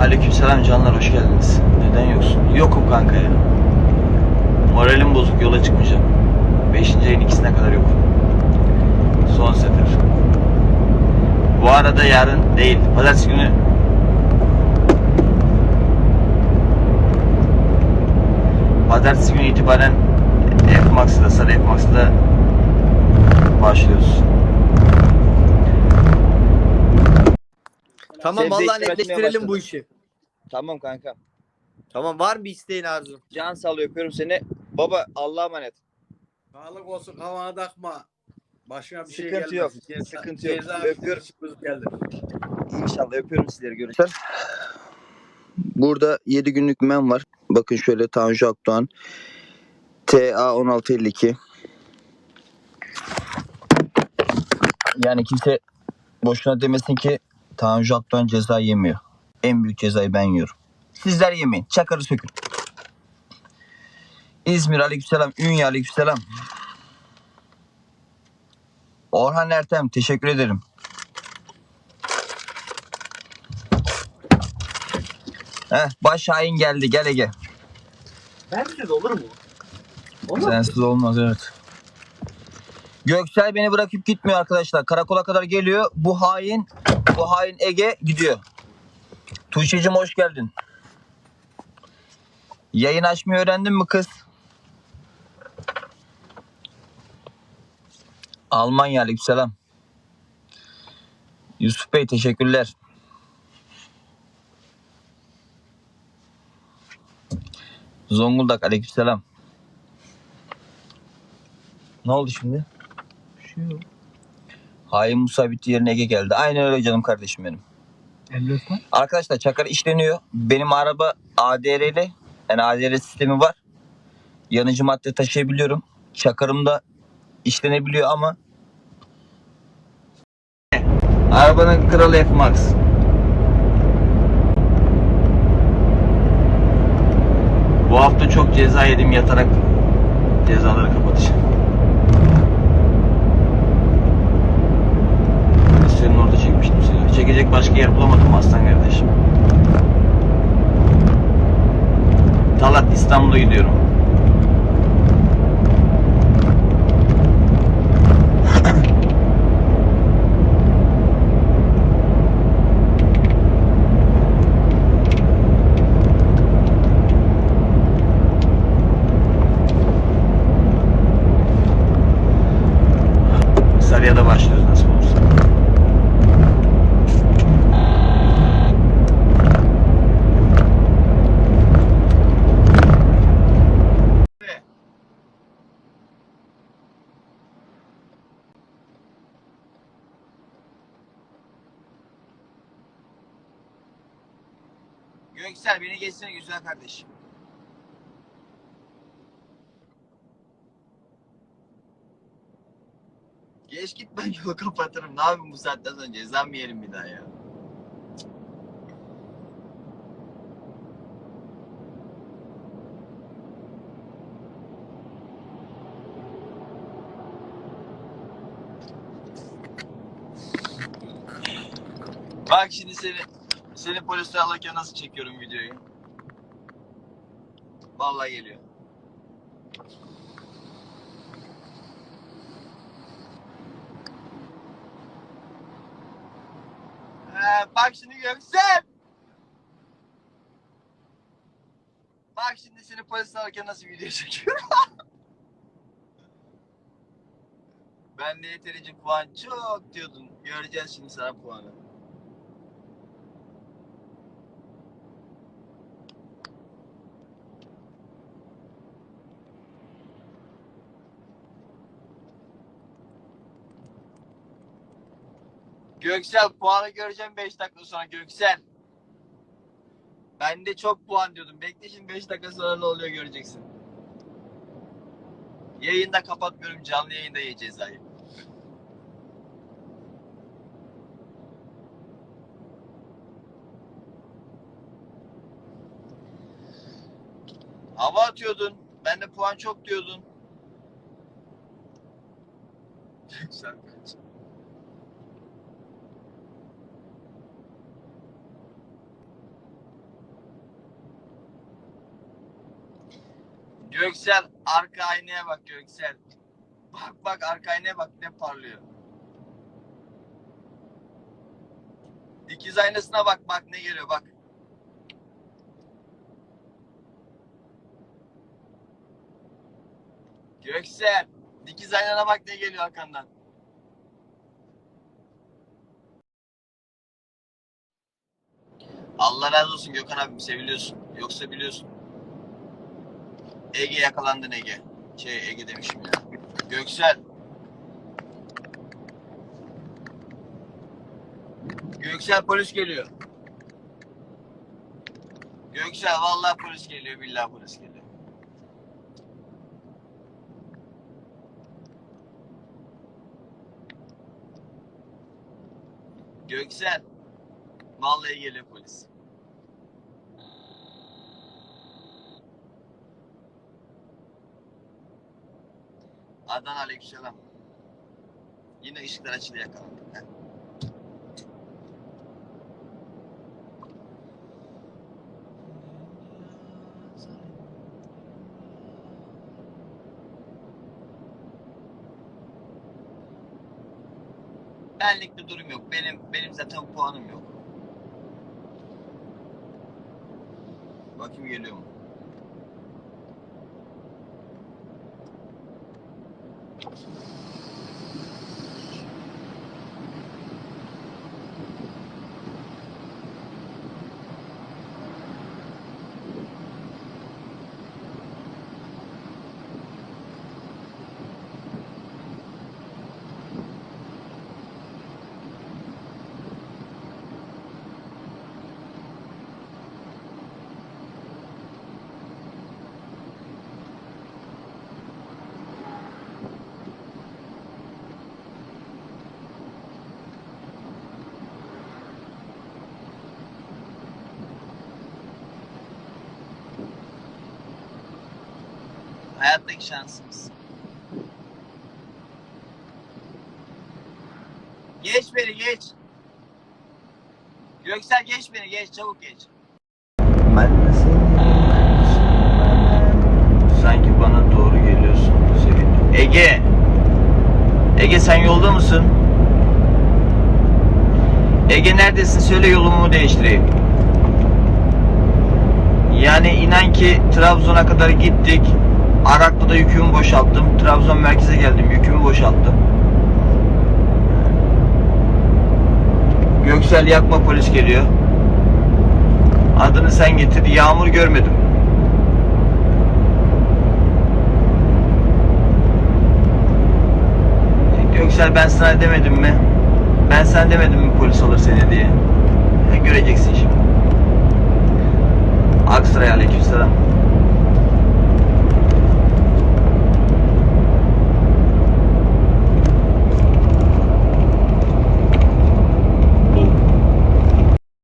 Aleykümselam canlar hoş geldiniz. Neden yoksun? Yokum kanka ya. Moralim bozuk yola çıkmayacağım. 5. ayın ikisine kadar yokum. Son sefer. Bu arada yarın değil. Pazartesi günü Pazartesi günü itibaren F-Max'da, Sarı F-Max'da başlıyoruz. Tamam Sebze vallahi netleştirelim bu işi. Tamam kanka. Tamam var mı bir isteğin arzun? Can sağlığı öpüyorum seni. Baba Allah'a emanet. Sağlık olsun kafana takma. Başka bir şey Sıkıntı gelmez. yok, Ceza- sıkıntı yok. ceza Öpüyorum. çıkmış geldi. İnşallah öpüyorum sizleri görüşürüz. Burada 7 günlük mem var. Bakın şöyle Tanju Akdoğan. TA 1652. Yani kimse boşuna demesin ki Tanju Akdoğan ceza yemiyor. En büyük cezayı ben yiyorum. Sizler yemeyin. Çakarı sökün. İzmir aleykümselam. Ünye aleykümselam. Orhan Ertem teşekkür ederim. Heh, baş hain geldi. Gel Ege. Sensiz olur mu? Sensiz olmaz evet. Göksel beni bırakıp gitmiyor arkadaşlar. Karakola kadar geliyor. Bu hain, bu hain Ege gidiyor. Tuğçe'cim hoş geldin. Yayın açmayı öğrendin mi kız? Almanya aleykümselam. Yusuf Bey teşekkürler. Zonguldak aleykümselam. Ne oldu şimdi? Bir şey yok. Hain Musa bitti yerine Ege geldi. Aynen öyle canım kardeşim benim. Arkadaşlar çakar işleniyor. Benim araba ADR'li. Yani ADR sistemi var. Yanıcı madde taşıyabiliyorum. Çakarımda işlenebiliyor ama Arabanın kralı F-Max. Bu hafta çok ceza yedim yatarak cezaları kapatacağım. Göksel beni geçsene güzel kardeşim. Geç git ben yolu kapatırım. Ne yapayım bu saatten sonra ceza mı yiyelim bir daha ya? Bak şimdi seni seni polise alırken nasıl çekiyorum videoyu. Vallahi geliyor. Ee, bak şimdi Göksel. Bak şimdi seni polise alırken nasıl video çekiyorum. ben de yeterince puan çok diyordun. Göreceğiz şimdi sana puanı. Göksel puanı göreceğim 5 dakika sonra Göksel. Ben de çok puan diyordum. Bekle şimdi 5 dakika sonra ne oluyor göreceksin. Yayında kapatmıyorum canlı yayında ye cezayı. Hava atıyordun. Ben de puan çok diyordun. Kaç? Göksel arka aynaya bak Göksel. Bak bak arka aynaya bak ne parlıyor. Dikiz aynasına bak bak ne geliyor bak. Göksel dikiz aynana bak ne geliyor arkandan. Allah razı olsun Gökhan abim seviliyorsun. Yoksa biliyorsun. Ege yakalandın Ege. Şey Ege demişim ya. Göksel. Göksel polis geliyor. Göksel vallahi polis geliyor billahi polis geliyor. Göksel. Vallahi geliyor polis. Adnan aleykümselam. Yine ışıklar açıldı yakalandık. Heh. Benlik bir durum yok. Benim benim zaten puanım yok. Bakayım geliyor mu? Hayattaki şansımız. Geç beni geç. Göksel geç beni geç çabuk geç. Ben de Sanki bana doğru geliyorsun. Sevindim. Ege. Ege sen yolda mısın? Ege neredesin? Söyle yolumu değiştireyim. Yani inan ki Trabzon'a kadar gittik. Araklı'da yükümü boşalttım. Trabzon merkeze geldim. Yükümü boşalttım. Göksel yakma polis geliyor. Adını sen getir. Yağmur görmedim. Göksel ben sana demedim mi? Ben sana demedim mi polis alır seni diye? Göreceksin şimdi.